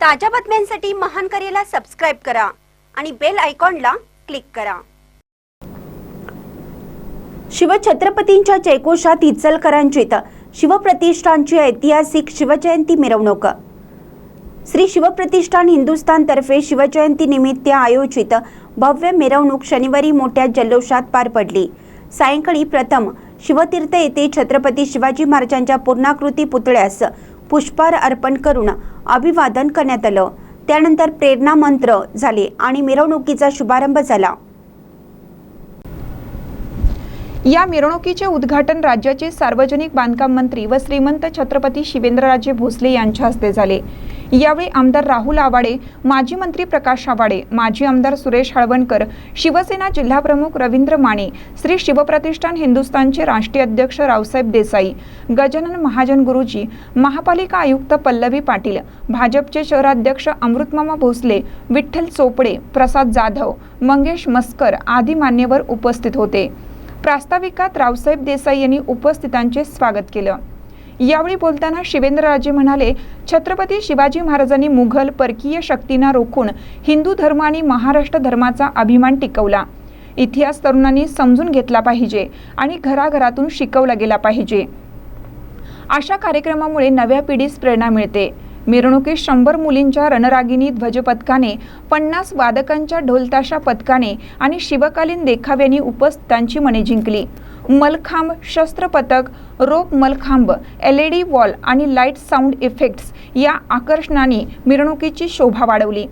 ताज्या बातम्यांसाठी महान करेला सबस्क्राईब करा आणि बेल आयकॉनला क्लिक करा. शिवछत्रपतींच्या जयकोशात इचलकरंजीत शिवप्रतिष्ठानची ऐतिहासिक शिवजयंती मिरवणूक. श्री शिवप्रतिष्ठान हिंदुस्थानतर्फे शिवजयंती निमित्त आयोजित भव्य मिरवणूक शनिवारी मोठ्या जल्लोषात पार पडली. सायंकाळी प्रथम शिवतीर्थ येथे छत्रपती शिवाजी महाराजांच्या पूर्णाकृती पुतळ्यास पुष्पहार अर्पण करून अभिवादन करण्यात आलं. त्यानंतर प्रेरणा मंत्र झाले आणि मिरवणुकीचा शुभारंभ झाला. या मिरवणुकीचे उद्घाटन राज्याचे सार्वजनिक बांधकाम मंत्री व श्रीमंत छत्रपती शिवेंद्रराजे भोसले यांच्या हस्ते झाले. यावेळी आमदार राहुल आवाडे माजी मंत्री प्रकाश आवाडे माजी आमदार सुरेश हळवणकर शिवसेना जिल्हाप्रमुख रवींद्र माने श्री शिवप्रतिष्ठान हिंदुस्थानचे राष्ट्रीय अध्यक्ष रावसाहेब देसाई गजानन महाजन गुरुजी महापालिका आयुक्त पल्लवी पाटील भाजपचे शहराध्यक्ष अमृतमामा भोसले विठ्ठल चोपडे प्रसाद जाधव मंगेश मस्कर आदी मान्यवर उपस्थित होते. प्रास्ताविकात रावसाहेब देसाई यांनी उपस्थितांचे स्वागत केलं. यावेळी बोलताना शिवेंद्रराजे म्हणाले छत्रपती शिवाजी महाराजांनी मुघल परकीय शक्तींना रोखून हिंदू धर्म आणि महाराष्ट्र धर्माचा अभिमान टिकवला. इतिहास तरुणांनी समजून घेतला पाहिजे आणि घराघरातून शिकवला गेला पाहिजे. अशा कार्यक्रमामुळे नव्या पिढीस प्रेरणा मिळते. मिरवणुकीत शंभर मुलींच्या रणरागिणी ध्वजपथकाने पन्नास वादकांच्या ढोलताशा पथकाने आणि शिवकालीन देखाव्यांनी उपस्थितांची मने जिंकली. मलखांब शस्त्र पथक rope mallakhamb L E D wall आणि लाइट साऊंड इफेक्ट्स या आकर्षणाने मिरवणुकीची शोभा वाढवली.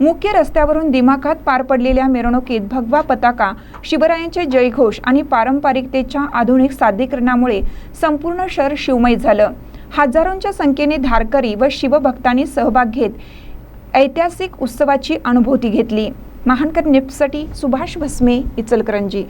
मुख्य रस्त्यावरून दिमाखात पार पडलेल्या मिरवणुकीत भगवा पताका शिवरायांचे जयघोष आणि पारंपरिकतेच्या आधुनिक सादरीकरणामुळे संपूर्ण शहर शिवमय झालं. हजारोंच्या संख्येने धारकरी व शिवभक्तांनी सहभाग घेत ऐतिहासिक उत्सवाची अनुभूती घेतली. महानकर निप्ससाठी सुभाष भस्मे इचलकरंजी.